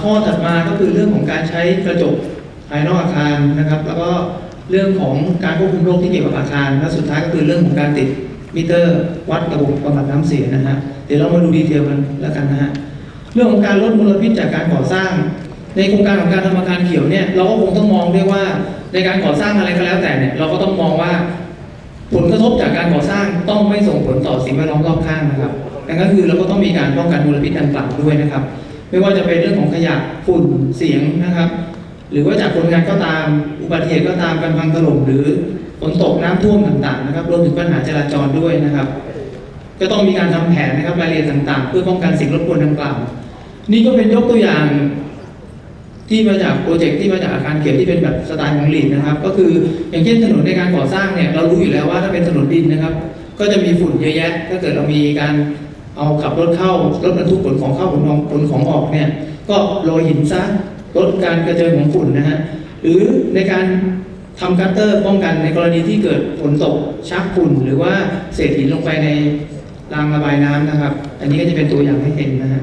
ข้อถัดมาก็คือเรื่องของการใช้กระจกภายนอกอาคารนะครับ แล้วก็เรื่องของการควบคุมโรคที่เกี่ยวกับอาคาร และสุดท้ายก็คือเรื่องของการติดมิเตอร์ วัดระบบบำบัดน้ำเสียนะฮะเดี๋ยวเรามาดูดีเทลกันแล้วกันนะฮะเรื่องของการลดมลพิษจากการก่อสร้าง ในโครงการของการทำอาคารเขียวเนี่ยเราก็คงต้องมองด้วยว่าในการก่อสร้างอะไรก็แล้วแต่เนี่ยเราก็ต้องมองว่า ผลกระทบจากการก่อสร้างต้องไม่ส่งผลต่อสิ่งแวดล้อมรอบข้างนะครับดังนั้นคือเราก็ต้องมีการป้องกันมลพิษดังกล่าวด้วยนะครับ ไม่ว่าจะเป็นเรื่องของขยะฝุ่นเสียงนะครับ หรือว่าจากคนงานก็ตามอุบัติเหตุก็ตามการพังถล่มหรือฝนตกน้ำท่วมต่างๆนะครับรวมถึงปัญหาจราจรด้วยนะครับ ก็ต้องมีการทำแผนนะครับรายละเอียดต่างๆ เพื่อป้องกันสิ่งรบกวนดังกล่าว นี่ก็เป็นยกตัวอย่างที่มาจากโปรเจกต์ที่มาจากอาคารเขียวที่เป็นแบบสไตล์ของลีดนะครับ ก็คืออย่างเช่นถนนในการก่อสร้างเนี่ยเรารู้อยู่แล้วว่าถ้าเป็นถนนดินนะครับ ก็จะมีฝุ่นเยอะแยะ ถ้าเกิดเรามีการ เอาขับรถเข้ารถบรรทุกขนของเข้าขนของขนของออกเนี่ยก็โรยหินซะลดการกระเจิงของฝุ่นนะฮะหรือในการทำกัตเตอร์ป้องกันในกรณีที่เกิดฝนตกชักฝุ่น หรือว่าเศษหินลงไปในรางระบายน้ำนะครับ อันนี้ก็จะเป็นตัวอย่างให้เห็นนะฮะ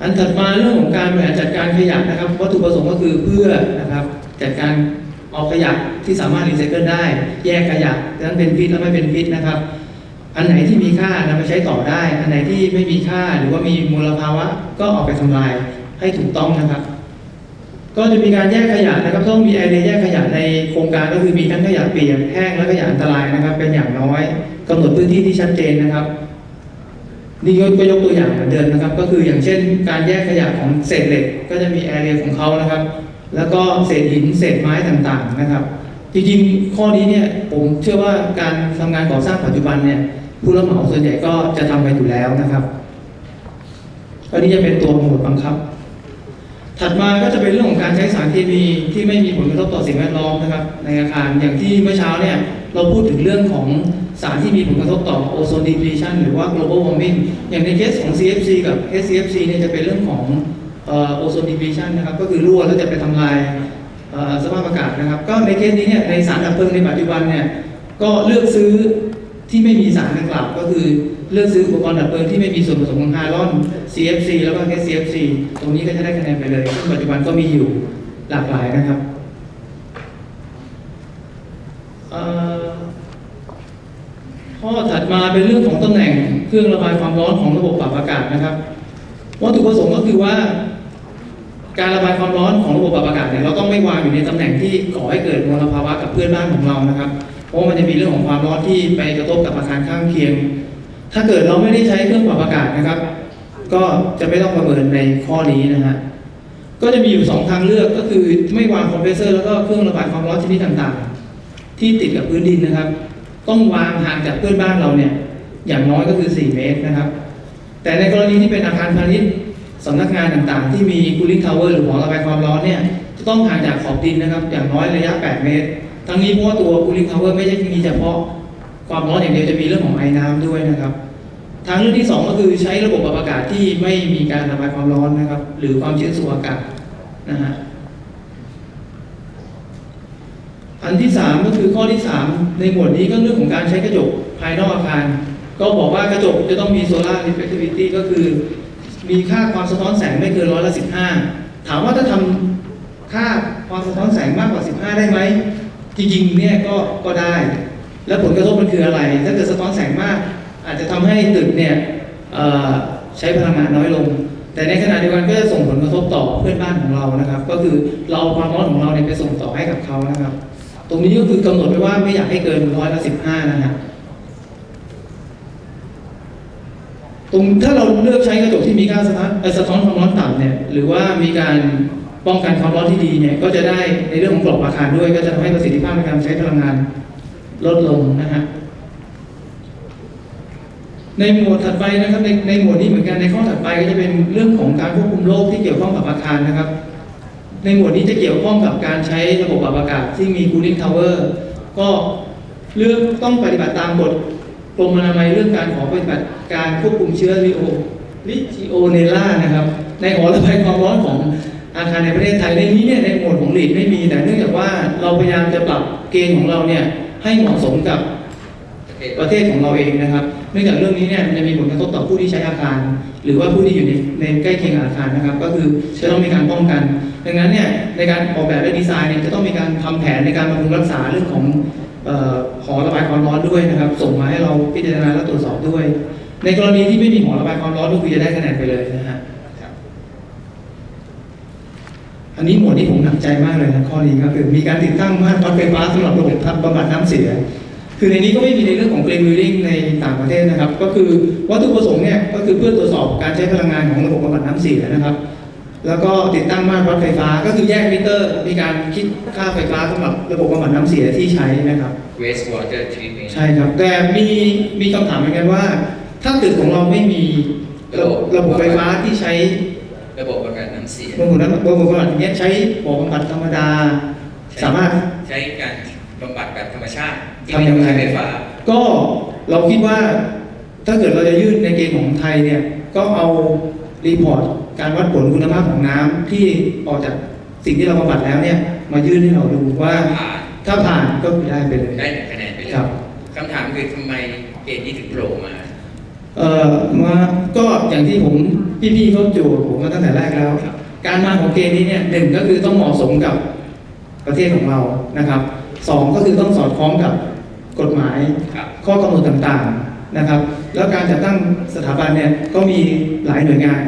อันถัดมาเรื่องของการบริหารจัดการขยะนะครับวัตถุประสงค์ก็คือเพื่อนะครับจัดการเอาขยะที่สามารถรีไซเคิลได้ แยกขยะทั้งเป็นพิษและไม่เป็นพิษนะครับ อันไหนที่มีค่านำไปใช้ต่อได้ อันไหนที่ไม่มีค่าหรือว่ามีมลภาวะก็เอาไปทำลายให้ถูกต้องนะครับ ก็จะมีการแยกขยะนะครับต้องมีไอเดียแยกขยะในโครงการก็คือมีทั้งขยะเปียกแห้งและขยะอันตรายนะครับ เป็นอย่างน้อยกำหนดพื้นที่ที่ชัดเจนนะครับนี่ก็ยกตัวอย่างเหมือนเดิมนะครับ ก็คืออย่างเช่น การแยกขยะของเศษเหล็กก็จะมีแอเรียของเขานะครับ แล้วก็เศษหินเศษไม้ต่างๆนะครับ จริงๆข้อนี้เนี่ยผมเชื่อว่าการทำงานก่อสร้างปัจจุบันเนี่ย ผู้รับเหมาส่วนใหญ่ก็จะทำไปอยู่แล้วนะครับอันนี้จะเป็นตัวหมวดบังคับ ถัดมาก็จะเป็นเรื่องของการใช้สารเคมีที่ไม่มีผลกระทบต่อสิ่งแวดล้อมนะครับ ในอาคารอย่างที่เมื่อเช้าเนี่ยเราพูดถึงเรื่องของสารที่มีผลกระทบต่อโอโซนดี l ลีชันหรือว่า global warming อย่างในเคสของ CFC กับ SCFC เนี่ยจะเป็นเรื่องของโอโซนดี l ลีชันนะครับ ก็คือรั่วแล้วจะไปทำลายสภาพอากาศนะครับ ก็ในเคสนี้เนี่ยในสารดับเพลิงในปัจจุบันเนี่ยก็เลือกซื้อ ที่ไม่มีสารดังกล่าวก็คือเลือกซื้ออุปกรณ์ดับเพลิงที่ไม่มีส่วนผสมของไฮลอน CFC แล้วก็ SCFC ตรงนี้ก็จะได้คะแนนไปเลยซึ่งปัจจุบันก็มีอยู่หลากหลายนะครับข้อถัดมาเป็นเรื่องของตำแหน่งเครื่องระบายความร้อนของระบบปรับอากาศนะครับวัตถุประสงค์ก็คือว่า การระบายความร้อนของระบบปรับอากาศเนี่ยเราต้องไม่วางอยู่ในตำแหน่งที่ก่อให้เกิดมลภาวะกับเพื่อนบ้านของเรานะครับ เพราะมันจะมีเรื่องของความร้อนที่ไปกระทบกับอาคารข้างเคียง ถ้าเกิดเราไม่ได้ใช้เครื่องปรับอากาศนะครับ ก็จะไม่ต้องประเมินในข้อนี้นะฮะก็จะมีอยู่สองทางเลือกก็คือไม่วางคอมเพรสเซอร์แล้วก็เครื่องระบายความร้อนชนิดต่างๆ ที่ติดกับพื้นดินนะครับ ต้องวางห่างจากเพื่อนบ้านเราเนี่ยอย่างน้อยก็คือ 4 เมตรนะครับ แต่ในกรณีที่เป็นอาคารพาณิชย์สำนักงานต่างๆ ที่มี cooling tower หรือหอระบายความร้อนเนี่ยจะต้องห่างจากขอบดินนะครับ อย่างน้อยระยะ 8 เมตร ทั้งนี้เพราะว่าตัว cooling tower ไม่ใช่มีเฉพาะความร้อนอย่างเดียวจะมีเรื่องของไอ้น้ำด้วยนะครับ ทางเลือกที่สองก็คือใช้ระบบปรับอากาศที่ไม่มีการระบายความร้อนนะครับ หรือความชื้นสู่อากาศนะฮะอันที่สามก็คือข้อที่สามในหมวดนี้ก็เรื่องของการใช้กระจกภายนอกอาคาร ก็บอกว่ากระจกจะต้องมีโซลาร์ reflectivity ก็คือ มีค่าความสะท้อนแสงไม่เกินร้อยละสิบห้าถามว่าถ้าทำค่าความสะท้อนแสงมากกว่า 15 ได้ไหม จริงๆเนี่ยก็ก็ได้ แล้วผลกระทบมันคืออะไร ถ้าเกิดสะท้อนแสงมาก อาจจะทำให้ตึกเนี่ยใช้พลังงานน้อยลง แต่ในขณะเดียวกันก็จะส่งผลกระทบต่อเพื่อนบ้านของเรานะครับ ก็คือเราความร้อนของเราเนี่ยไปส่งต่อให้กับเขานะครับ ตรงนี้ก็คือกำหนดไว้ว่าไม่อยากให้เกินร้อยละสิบห้านะฮะตรงถ้าเราเลือกใช้กระจกที่มีค่าสะท้อนสะท้อนความร้อนต่ำเนี่ยหรือว่ามีการ ป้องกันความร้อนที่ดีเนี่ยก็จะได้ในเรื่องของกรอบอาคารด้วย ก็จะทำให้ประสิทธิภาพในการใช้พลังงานลดลงนะฮะในหมวดถัดไปนะครับในในหมวดนี้เหมือนกันในข้อถัดไปก็จะเป็นเรื่องของการควบคุมโรคที่เกี่ยวข้องกับอาคารนะครับ ในหมวดนี้จะเกี่ยวข้องกับการใช้ระบบปรับอากาศที่มี cooling tower ก็เลือกต้องปฏิบัติตามกฎกรมอนามัยเรื่องการขอปฏิบัติการควบคุมเชื้อริโอลิจิโอเนล่านะครับ ในหอระบายความร้อนของ อาคารในประเทศไทยในนี้เนี่ยในหมวดของหลีดไม่มีแต่เนื่องจากว่าเราพยายามจะปรับเกณฑ์ของเราเนี่ยให้เหมาะสมกับประเทศของเราเองนะครับ เนื่องจากเรื่องนี้เนี่ยมันจะมีผลกระทบต่อผู้ที่ใช้อาคาร หรือว่าผู้ที่อยู่ในในใกล้เคียงอาคารนะครับ ก็คือจะต้องมีการป้องกัน ดังนั้นเนี่ยในการออกแบบและดีไซน์เนี่ยจะต้องมีการทำแผนในการบำรุงรักษาเรื่องของอ่อหอระบายความร้อนด้วยนะครับ ส่งมาให้เราพิจารณาและตรวจสอบด้วย ในกรณีที่ไม่มีหอระบายความร้อนก็คือจะได้คะแนนไปเลยนะฮะ ครับ อันนี้หมวดที่ผมหนักใจมากเลยนะข้อนี้ก็คือมีการติดตั้งมาตรวัดไฟฟ้าสำหรับระบบบำบัดน้ำเสีย คือในนี้ก็ไม่มีในเรื่องของ green building ในต่างประเทศนะครับ ก็คือวัตถุประสงค์เนี่ยก็คือเพื่อตรวจสอบการใช้พลังงานของระบบบำบัดน้ำเสียนะครับ แล้วก็ติดตั้งมาตรวัดไฟฟ้าก็คือแยกมิเตอร์ มีการคิดค่าไฟฟ้าสำหรับระบบบำบัดน้ำเสียที่ใช้นะครับ waste water treatment ใช่ครับ แต่มีมีคำถามเหมือนกันว่า ถ้าตึกของเราไม่มีระบบระบบไฟฟ้าที่ใช้ระบบ เสียบางคนนั้นบางคนบำบัดอย่างเงี้ยใช้บ่อบำบัดธรรมดา สามารถใช้การบำบัดแบบธรรมชาติที่ทำไม่ยัต้องงไงใช้ไฟฟ้า ก็เราคิดว่าถ้าเกิดเราจะยื่นในเกณฑ์ของไทยเนี่ยก็เอารีพอร์ตการวัดผลคุณภาพของน้ำที่ออกจากสิ่งที่เราบำบัดแล้วเนี่ย มายื่นให้เราดูว่าผ่านถ้าผ่านก็คือได้ไปเลยได้หนึ่งคะแนนไปเลยครับคำถามคือทำไมเกณฑ์นี้ถึงโผล่มาเอ่อมาก็อย่างที่ผมพี่ๆเขาโจทย์ผมมาตั้งแต่แรกแล้ว การมาของเกณฑ์นี้เนี่ยหนึ่งก็คือต้องเหมาะสมกับประเทศของเรานะครับสองก็คือต้องสอดคล้องกับกฎหมายครับข้อกำหนดต่างๆนะครับ แล้วการจัดตั้งสถาบันเนี่ยก็มีหลายหน่วยงาน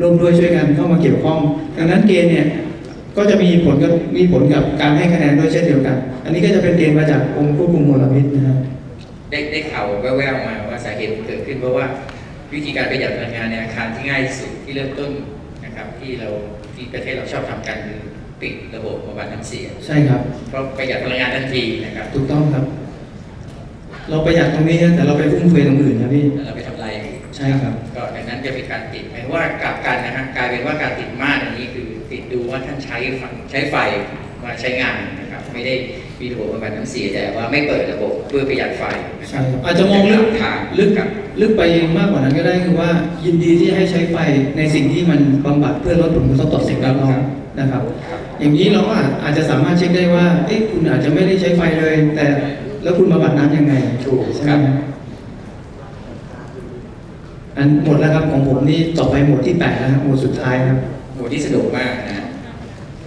ร่วมด้วยช่วยกันเข้ามาเกี่ยวข้อง ดังนั้นเกณฑ์เนี่ยก็จะมีผลกับมีผลกับการให้คะแนนด้วยเช่นเดียวกัน อันนี้ก็จะเป็นเกณฑ์มาจากองค์ควบคุมมลพิษนะครับได้ได้ข่าวแว่วๆมาว่าสาเหตุเกิดขึ้นเพราะว่าวิธีการประหยัดพลังงานในอาคารที่ง่ายที่สุดที่เริ่มต้น นะครับที่เราที่ประเทศเราชอบทำกันคือปิดระบบบำบัดน้ำเสีย ใช่ครับ เพราะประหยัดพลังงานทันทีนะครับ ถูกต้องครับ เราประหยัดตรงนี้นะแต่เราไปฟุ่มเฟือยตรงอื่นนะพี่แล้วเราไปทำลายอย่างอื่นใช่ครับ ก็ดังนั้นจะเป็นการติดหมายถึงว่ากลับกันนะฮะกลายเป็นว่าการติดม่านอันนี้คือติดดูว่าท่านใช้ไฟใช้ไฟมาใช้งานนะครับไม่ได้ มีระบบบำบัดน้ำเสียแต่ว่าไม่เปิดระบบเพื่อประหยัดไฟนะคใช่รับครับอาจจะมองลึกทางลึกครับลึกไปมากกว่านั้นก็ได้คือว่ายินดีที่ให้ใช้ไฟในสิ่งที่มันบำบัดเพื่อลดผลกระทบต่อสิ่งแวดล้อมนะครับ อย่างนี้เราก็อาจอาจจะสามารถเช็คได้ว่าเอ๊ะคุณอาจจะไม่ได้ใช้ไฟเลย แต่แล้วคุณบำบัดน้ำยังไงถูกใช่ไหคมรับอันหมดแล้วครับของผมนี่ต่อไปหมวดที่แปดนะครับหมวดสุดท้ายครับหมวดที่สะดวกมากนะฮะ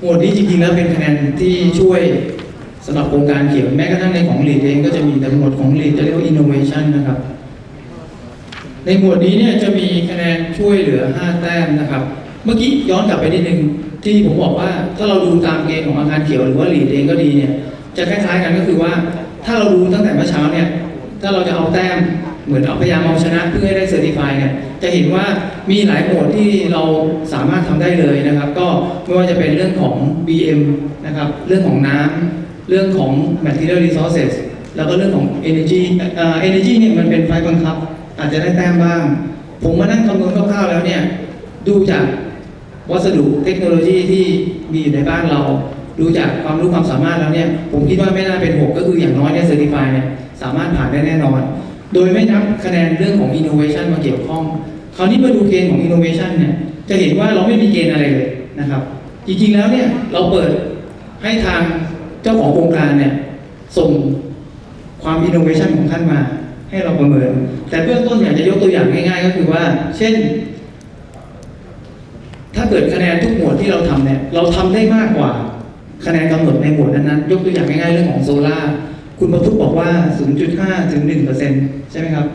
หมวดนี้จริงๆแล้วเป็นคะแนนที่ช่วย สำหรับโครงการเขียวแม้กระทั่งในของลีดเองก็จะมีแต่หมวดของลีดจะเรียกว่า innovation นะครับ ในหมวดนี้เนี่ยจะมีคะแนนช่วยเหลือ 5 แต้มนะครับ เมื่อกี้ย้อนกลับไปนิดนึงที่ผมบอกว่าถ้าเราดูตามเกณฑ์ของอาคารเขียวหรือว่าลีดเองก็ดีเนี่ยจะคล้ายๆกันก็คือว่า ถ้าเราดูตั้งแต่เมื่อเช้าเนี่ยถ้าเราจะเอาแต้มเหมือนเอาพยายามเอาชนะเพื่อให้ได้เซอร์ติฟายเนี่ยจะเห็นว่ามีหลายหมวดที่เราสามารถทำได้เลยนะครับ ก็ไม่ว่าจะเป็นเรื่องของ BM นะครับเรื่องของน้ำ เรื่องของ material resources แล้วก็เรื่องของ energy เอ่อ energy เนี่ยมันเป็นไฟบังคับ อาจจะได้แต้มบ้าง ผมมานั่งคำนวณคร่าวๆแล้วเนี่ยดูจากวัสดุเทคโนโลยีที่มีอยู่ในบ้านเรา ดูจากความรู้ความสามารถแล้วเนี่ย ผมคิดว่าไม่น่าเป็นหกก็คืออย่างน้อยเนี่ยเซอร์ติฟายเนี่ยสามารถผ่านได้แน่นอน โดยไม่นับคะแนนเรื่องของ innovation มาเกี่ยวข้อง คราวนี้มาดูเกณฑ์ของ innovation เนี่ยจะเห็นว่าเราไม่มีเกณฑ์อะไรเลยนะครับ จริงๆแล้วเนี่ยเราเปิดให้ทาง เจ้าของโครงการเนี่ยส่งความอินโนเวชันของท่านมาให้เราประเมิน แต่เบื้องต้นอยากจะยกตัวอย่างง่ายๆ ก็คือว่า เช่น ถ้าเกิดคะแนนทุกหมวดที่เราทำเนี่ยเราทำได้มากกว่าคะแนนกำหนดในหมวดนั้นๆยกตัวอย่างง่ายๆเรื่องของโซล่าคุณประทุกบอกว่า 0.5 ถึง 1%ใช่ไหมครับ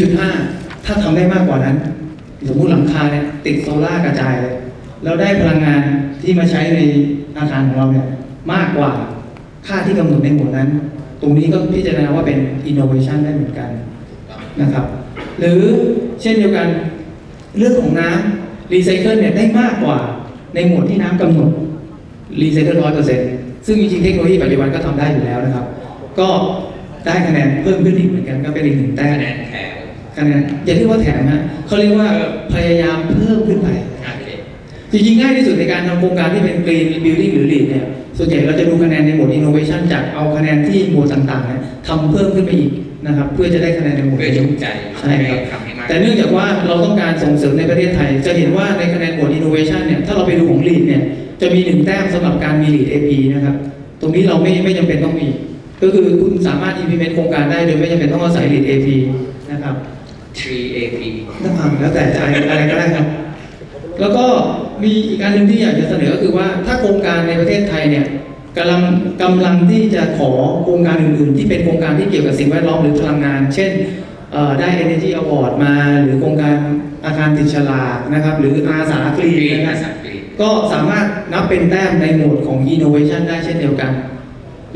1.5 ถ้าทำได้มากกว่านั้น สมมุติหลังคาเนี่ยติดโซล่ากระจายเลยแล้วได้พลังงานที่มาใช้ในอาคารของเราเนี่ย มากกว่าค่าที่กำหนดในหมวดนั้น ตรงนี้ก็พิจารณาว่าเป็น innovation ได้เหมือนกันนะครับ หรือเช่นเดียวกันเรื่องของน้ำรีไซเคิลเนี่ยได้มากกว่าในหมวดที่น้ำกำหนดรีไซเคิลร้อยเปอร์เซ็นต์ซึ่งจริงๆเทคโนโลยีปัจจุบันก็ทำได้อยู่แล้วนะครับ ก็ได้คะแนนเพิ่มขึ้นอีกเหมือนกันก็เป็นอีกหนึ่งแต้มคะแนนแถวคะแนนอย่าเรียกว่าแถมนะเขาเรียกว่าพยายามเพิ่มขึ้นไปโอเค จริงๆง่ายที่สุดในการทำโครงการที่เป็น Green Building หรือ LEED เนี่ยส่วนใหญ่เราจะดูคะแนนในหมวด Innovation จากเอาคะแนนที่หมวดต่างๆเนี่ยทำเพิ่มขึ้นไปอีกนะครับ เพื่อจะได้คะแนนในหมวดเพื่อนี้จูงใจใช่ครับทำให้มากแต่เนื่องจากว่าเราต้องการส่งเสริมในประเทศไทย จะเห็นว่าในคะแนนหมวด Innovation เนี่ยถ้าเราไปดูของ LEED เนี่ยจะมีหนึ่งแต้มสำหรับการมี LEED AP นะครับตรงนี้เราไม่ไม่จำเป็นต้องมี ก็คือคุณสามารถ implement โครงการได้โดยไม่จำเป็นต้องอาศัย lead AP นะครับ 3AP ถ้าฟังแล้วแต่จะอะไรก็ได้ครับ แล้วก็มีอีกอันหนึ่งที่อยากจะเสนอก็คือว่าถ้าโครงการในประเทศไทยเนี่ยกำลังกำลังที่จะขอโครงการอื่น ๆ ที่เป็นโครงการที่เกี่ยวกับสิ่งแวดล้อมหรือพลังงาน เช่นได้ Energy Award มา หรือโครงการอาคารติดฉลากนะครับ หรืออาสากรีนะครับก็สามารถนับเป็นแต้มในโหมดของ innovation ได้เช่นเดียวกัน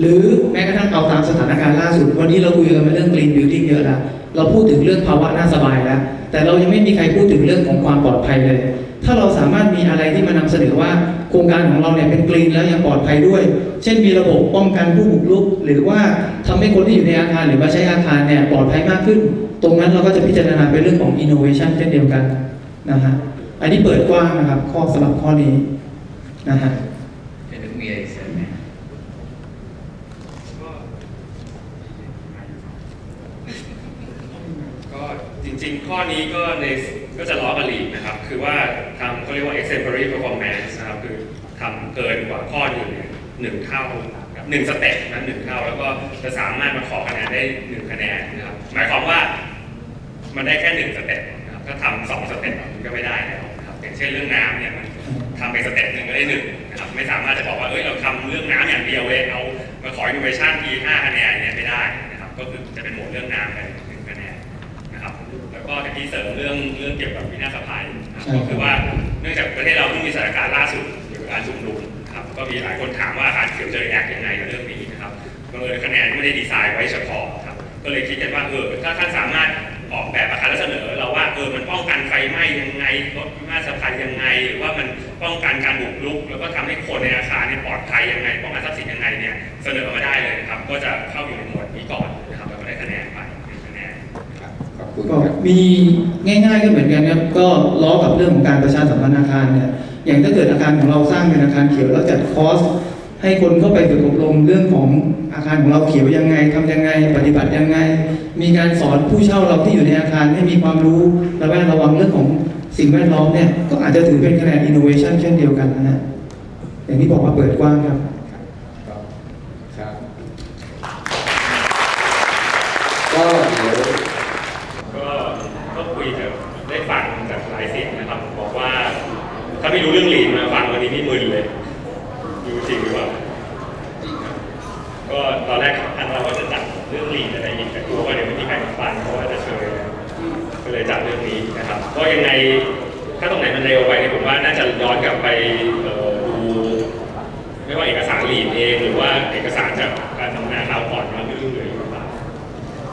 หรือแม้กระทั่งเอาตามสถานการณ์ล่าสุด วันนี้เราคุยกันเรื่อง green building เยอะแล้ว เราพูดถึงเรื่องภาวะน่าสบายแล้ว แต่เรายังไม่มีใครพูดถึงเรื่องของความปลอดภัยเลย ถ้าเราสามารถมีอะไรที่มานำเสนอว่าโครงการของเราเนี่ยเป็นกรีนแล้วยังปลอดภัยด้วย เช่นมีระบบป้องกันผู้บุกรุก หรือว่าทำให้คนที่อยู่ในอาคารหรือมาใช้อาคารเนี่ยปลอดภัยมากขึ้น ตรงนั้นเราก็จะพิจารณาเป็นเรื่องของ innovation เช่นเดียวกันนะฮะอันนี้เปิดกว้างนะครับ ข้อสำหรับข้อนี้นะฮะเดี๋ยวนึกมีอะไรเสริมไหมก็จริงๆ ข้อนี้ก็ใน ก็จะล้อกับลีดนะครับ คือว่าทำเขาเรียกว่า exemplary performance นะครับ คือทำเกินกว่าข้ออื่นเนี่ยหนึ่งเท่าหนึ่งสเต็ปนะหนึ่งเท่า แล้วก็จะสามารถมาขอคะแนนได้หนึ่งคะแนนนะครับ หมายความว่ามันได้แค่หนึ่งสเต็ปนะครับถ้าทำสองสเต็ปมันก็ไม่ได้แล้วนะครับอย่างเช่นเรื่องน้ำเนี่ยมันทำไปสเต็ปหนึ่งก็ได้หนึ่งนะครับ ไม่สามารถจะบอกว่าเอ้ยเราทำเรื่องน้ำอย่างเดียวเลยเอามาขอ innovation ทีห้าคะแนนเนี่ยไม่ได้นะครับ ก็คือจะเป็นหมวดเรื่องน้ำไปหนึ่งคะ แล้วก็ที่เสริมเรื่องเรื่องเกี่ยวกับวินาศภัยนะครับใช่ก็คือว่าเนื่องจากประเทศเราเพิ่งมีสถานการณ์ล่าสุดเกี่ยวกับการชุมนุมนะครับก็มีหลายคนถามว่าอาคารเขียวจะแอคยังไงกับเรื่องนี้นะครับบังเอิญคะแนนไม่ได้ดีไซน์ไว้เฉพาะครับก็เลยคิดกันว่าเออถ้าท่านสามารถออกแบบอาคารแล้วเสนอเราว่าเออมันป้องกันไฟไหม้ยังไงลดวินาศภัยยังไง หรือว่ามันป้องกันการบุกรุก แล้วก็ทำให้คนในอาคารเนี่ยปลอดภัยยังไงป้องกันทรัพย์สินยังไงเนี่ยเสนอมาได้เลยนะครับก็จะเข้าอยู่ในหมวดนี้ก่อนนะครับแล้วก็ได้คะแนนไปหนึ่งคะแนน คุณก็ครับมีง่ายๆก็เหมือนกันครับก็ล้อกับเรื่องของการประชาสัมพันธ์อาคารเนี่ยอย่างถ้าเกิดอาคารของเราสร้างเป็นอาคารเขียวแล้วจัดคอร์สให้คนเข้าไปฝึกอบรมเรื่องของอาคารของเราเขียวยังไงทำยังไง ปฏิบัติยังไง มีการสอนผู้เช่าเราที่อยู่ในอาคารให้มีความรู้ระแวดระวังเรื่องของสิ่งแวดล้อมเนี่ยก็อาจจะถือเป็นคะแนน innovation เช่นเดียวกันนะฮะอย่างที่บอกว่าเปิดกว้างครับ ก็เดี๋ยว ก็ก็คุยกับได้ฟังจากหลายเสียงนะครับ บอกว่า ถ้าไม่รู้เรื่องหลีดมาฟังวันนี้นี่มึนเลยดูจริงหรือเปล่าก็ตอนแรกทางเราก็จะจัดเรื่องหลีดอะไรอีกแต่กลัวว่าเดี๋ยวไม่มีใครมาฟังเพราะว่าจะเชยก็เลยจัดเรื่องนี้นะครับ ก็ ยังไงถ้าตรงไหนมันเร็วไปเนี่ยผมว่าน่าจะย้อนกลับไปดูไม่ว่าเอกสารหลีดเองหรือว่าเอกสารจากการทำงานเราก่อนมาเรื่องเหลืออยู่าง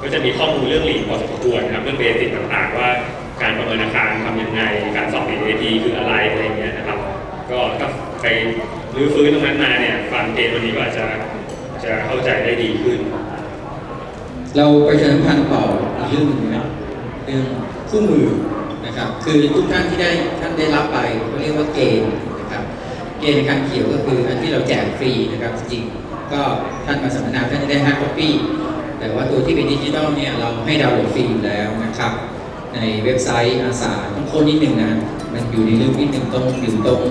ก็จะมีข้อมูลเรื่องหลีกพอสมควรนะครับเรื่องเบสิกต่างๆ ว่าการประเมินอาคารทำยังไง การสอบ AAT คืออะไรอะไรเงี้ยนะครับ ก็ถ้าไปรื้อฟื้นตรงนั้นมาเนี่ยฟังเกณฑ์วันนี้ก็อาจจะจะเข้าใจได้ดีขึ้น เราไปเชิญพันธ์ต่ออีกเรื่องหนึ่งนะเรื่องคู่มือ นะครับ คือทุกท่านที่ได้ท่านได้รับไปเขาเรียกว่าเกณฑ์นะครับ เกณฑ์ในการเขียวก็คืออันที่เราแจกฟรีนะครับจริงก็ท่านมาสัมมนาท่านจะได้ห้าคอปปี้แต่ว่าตัวที่เป็นดิจิทัลเนี่ยเราให้ดาวน์โหลดฟรีอยู่แล้วนะครับ ในเว็บไซต์อาสาต้องโค้ดนิดหนึ่งนะมันอยู่ในลึกนิดหนึ่งตรงอยู่ตรง